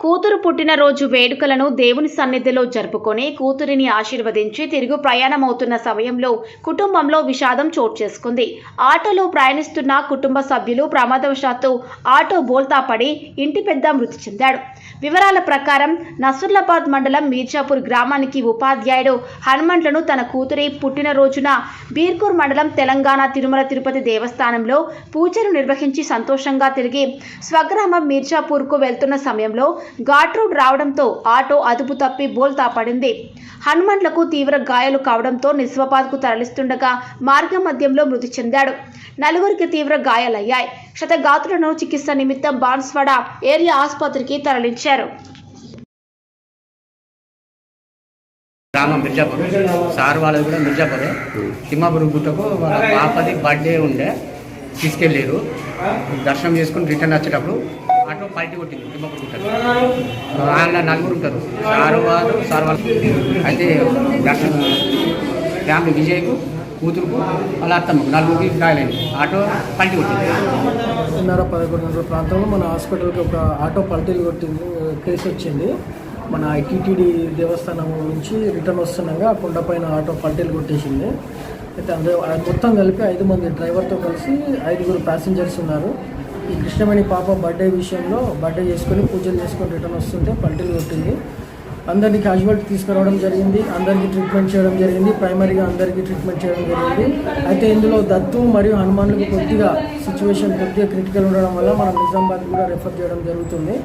కూతురు పుట్టినరోజు వేడుకలను దేవుని సన్నిధిలో జరుపుకొని కూతురిని ఆశీర్వదించి తిరుగు ప్రయాణమవుతున్న సమయంలో కుటుంబంలో విషాదం చోటు చేసుకుంది. ఆటోలో ప్రయాణిస్తున్న కుటుంబ సభ్యులు ప్రమాదవశాత్తు ఆటో బోల్తా పడి ఇంటి పెద్ద మృతి చెందాడు. వివరాల ప్రకారం నసుర్లాబాద్ మండలం మీర్జాపూర్ గ్రామానికి ఉపాధ్యాయుడు హనుమంట్లను తన కూతురి పుట్టినరోజున బీర్కూర్ మండలం తెలంగాణ తిరుమల తిరుపతి దేవస్థానంలో పూజలు నిర్వహించి సంతోషంగా తిరిగి స్వగ్రామం మీర్జాపూర్కు వెళ్తున్న సమయంలో ఘాట్ రోడ్ రావడంతో ఆటో అదుపు తప్పి బోల్తా పడింది. హనుమంట్లకు తీవ్ర గాయాలు కావడంతో నిస్వపాద్కు తరలిస్తుండగా మార్గ మధ్యంలో మృతి చెందాడు. నలుగురికి తీవ్ర గాయాలయ్యాయి. క్షతగాతులను చికిత్స నిమిత్తం బాన్స్వాడ ఏరియా ఆసుపత్రికి తరలించారు. గ్రామం మిర్జాపూర్. సార్ వాళ్ళది కూడా మిర్జాపూరే. తిమ్మాపూర్ గుట్టకు వాళ్ళ పాపది బర్త్డే ఉండే. తీసుకెళ్ళారు దర్శనం చేసుకుని రిటర్న్ వచ్చేటప్పుడు ఆటో పల్టీ కొట్టింది తిమ్మాపూర్ గుట్టకు ఆయన నలుగురు ఉంటారు. సార్ వారు సార్ వాళ్ళు అయితే ఫ్యామిలీ విజయ్కు కూతురుకు వాళ్ళ అత్తమ్మకు నలుగురికి గాయలైంది ఆటో పల్టీ కొట్టింది. పన్నెండున్నర పదకొండున్నర ప్రాంతంలో మన హాస్పిటల్కి ఒక ఆటో పల్టీలు కొట్టింది కేసు వచ్చింది. మన టీటీడీ దేవస్థానం నుంచి రిటర్న్ వస్తుండగా ఆ కొండపైన ఆటో పల్టీలు కొట్టేసింది. అయితే అందరూ మొత్తం కలిపి ఐదు మంది డ్రైవర్తో కలిసి ఐదుగురు ప్యాసింజర్స్ ఉన్నారు. ఈ కృష్ణమణి పాప బర్త్డే విషయంలో బర్త్డే చేసుకొని పూజలు చేసుకొని రిటర్న్ వస్తుంటే పల్టీలు కొట్టింది. అందరినీ క్యాజువాలిటీ తీసుకురావడం జరిగింది అందరికీ ట్రీట్మెంట్ చేయడం జరిగింది ప్రైమరీగా అందరికీ ట్రీట్మెంట్ చేయడం జరిగింది. అయితే ఇందులో దత్తు మరియు హనుమాన్లకు కొద్దిగా సిచ్యువేషన్ కొద్దిగా క్రిటికల్ ఉండడం వల్ల మనం నిజామాబాద్ కూడా రెఫర్ చేయడం జరుగుతుంది.